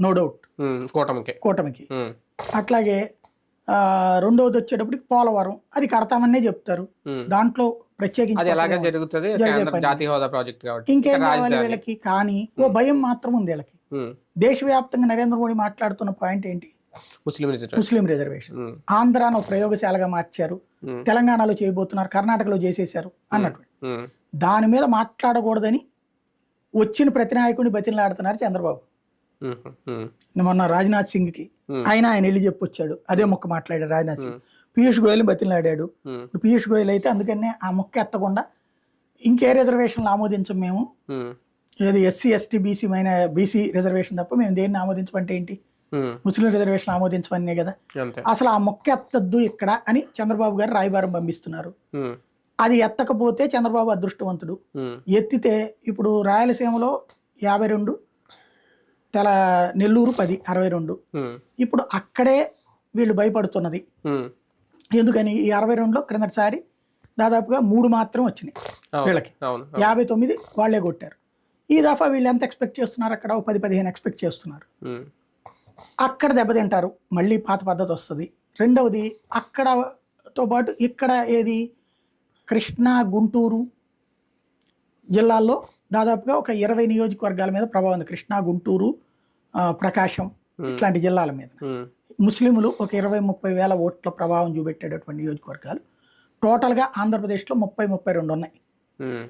No doubt కూటమికి. కూటమికి. అట్లాగే రెండవది వచ్చేటప్పటికి పోలవరం. అది కడతామనే చెప్తారు. దాంట్లో ప్రత్యేకించి జరుగుతుంది. జాతీయ హోదా ప్రాజెక్ట్ కాబట్టి. ఇంకేం కావాలి వీళ్ళకి? కానీ ఓ భయం మాత్రం ఉంది వీళ్ళకి. దేశవ్యాప్తంగా నరేంద్ర మోడీ మాట్లాడుతున్న పాయింట్ ఏంటి? ముస్లిం రిజర్వేషన్. ముస్లిం రిజర్వేషన్. ఉమ్, ఆంధ్రాను ప్రయోగశాలగా మార్చారు. తెలంగాణలో చేయబోతున్నారు. కర్ణాటకలో చేసేశారు అన్నట్టు. దాని మీద మాట్లాడకూడదని వచ్చిన ప్రతి నాయకుడిని బతిలాడుతున్నారు చంద్రబాబు. మొన్న రాజ్నాథ్ సింగ్కి. Hmm. ఆయన ఆయన వెళ్ళి చెప్పొచ్చాడు. అదే మొక్క మాట్లాడాడు రాజ్నాథ్ సింగ్. పీయూష్ గోయల్ బతిలాడాడు. పీయూష్ గోయల్ అయితే అందుకనే ఆ మొక్క ఎత్తకుండా ఇంకే రిజర్వేషన్లు ఆమోదించం మేము. ఏది ఎస్సీ ఎస్టీ బీసీ మైన బీసీ రిజర్వేషన్ తప్ప మేము దేన్ని ఆమోదించమంటే ఏంటి? ముస్లిం రిజర్వేషన్ ఆమోదించమనే కదా. అసలు ఆ మొక్క ఎత్తద్దు ఇక్కడ అని చంద్రబాబు గారు రాయబారం పంపిస్తున్నారు. అది ఎత్తకపోతే చంద్రబాబు అదృష్టవంతుడు. ఎత్తితే ఇప్పుడు రాయలసీమలో యాభై రెండు తెల నెల్లూరు పది అరవై రెండు. ఇప్పుడు అక్కడే వీళ్ళు భయపడుతున్నది. ఎందుకని? ఈ అరవై రెండులో క్రిందటిసారి దాదాపుగా మూడు మాత్రం వచ్చినాయి వీళ్ళకి. యాభై తొమ్మిది వాళ్ళే కొట్టారు. ఈ దఫా వీళ్ళు ఎంత ఎక్స్పెక్ట్ చేస్తున్నారు? అక్కడ పది పదిహేను ఎక్స్పెక్ట్ చేస్తున్నారు. అక్కడ దెబ్బతింటారు మళ్ళీ పాత పద్ధతి వస్తుంది. రెండవది అక్కడతో పాటు ఇక్కడ ఏది? కృష్ణా గుంటూరు జిల్లాల్లో దాదాపుగా ఒక ఇరవై నియోజకవర్గాల మీద ప్రభావం ఉంది. కృష్ణా గుంటూరు ప్రకాశం ఇట్లాంటి జిల్లాల మీద. ముస్లింలు ఒక ఇరవై ముప్పై వేల ఓట్ల ప్రభావం చూపెట్టేటటువంటి నియోజకవర్గాలు. టోటల్గా ఆంధ్రప్రదేశ్లో ముప్పై ముప్పై రెండు ఉన్నాయి.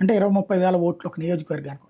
అంటే ఇరవై ముప్పై వేల ఓట్లు ఒక నియోజకవర్గానికి.